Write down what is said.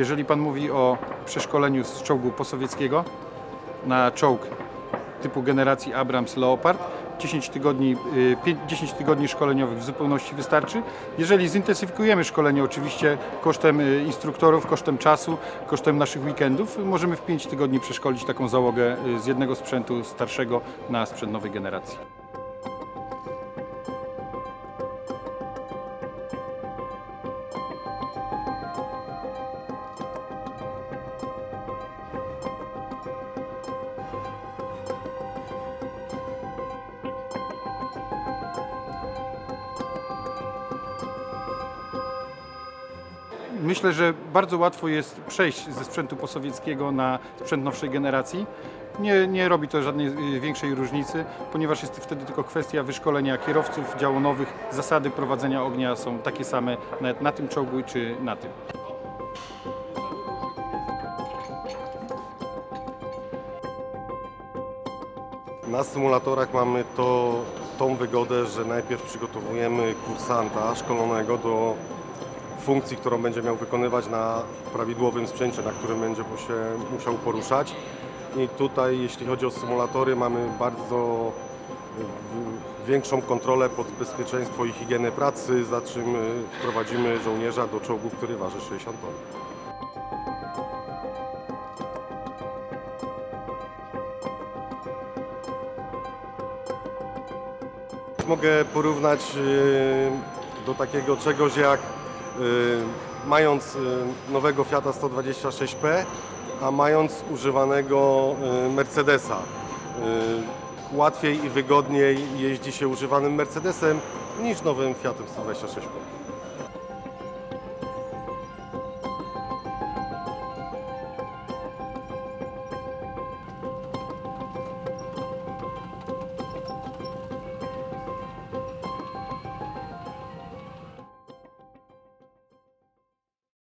Jeżeli Pan mówi o przeszkoleniu z czołgu posowieckiego na czołg typu generacji Abrams Leopard, 10 tygodni, y, pię- 10 tygodni szkoleniowych w zupełności wystarczy. Jeżeli zintensyfikujemy szkolenie oczywiście kosztem y, instruktorów, kosztem czasu, kosztem naszych weekendów, możemy w 5 tygodni przeszkolić taką załogę y, z jednego sprzętu starszego na sprzęt nowej generacji. Myślę, że bardzo łatwo jest przejść ze sprzętu posowieckiego na sprzęt nowszej generacji. Nie, nie robi to żadnej y, większej różnicy, ponieważ jest wtedy tylko kwestia wyszkolenia kierowców działonowych. Zasady prowadzenia ognia są takie same nawet na tym czołgu czy na tym. Na symulatorach mamy to, tą wygodę, że najpierw przygotowujemy kursanta szkolonego do funkcji, którą będzie miał wykonywać na prawidłowym sprzęcie, na którym będzie się musiał poruszać. I tutaj, jeśli chodzi o symulatory, mamy bardzo większą kontrolę pod bezpieczeństwo i higienę pracy, za czym y, wprowadzimy żołnierza do czołgu, który waży 60 ton. Mogę porównać y, do takiego czegoś jak mając y, nowego Fiata 126P, a mając używanego y, Mercedesa. Y, Łatwiej i wygodniej jeździ się używanym Mercedesem niż nowym Fiatem 126P.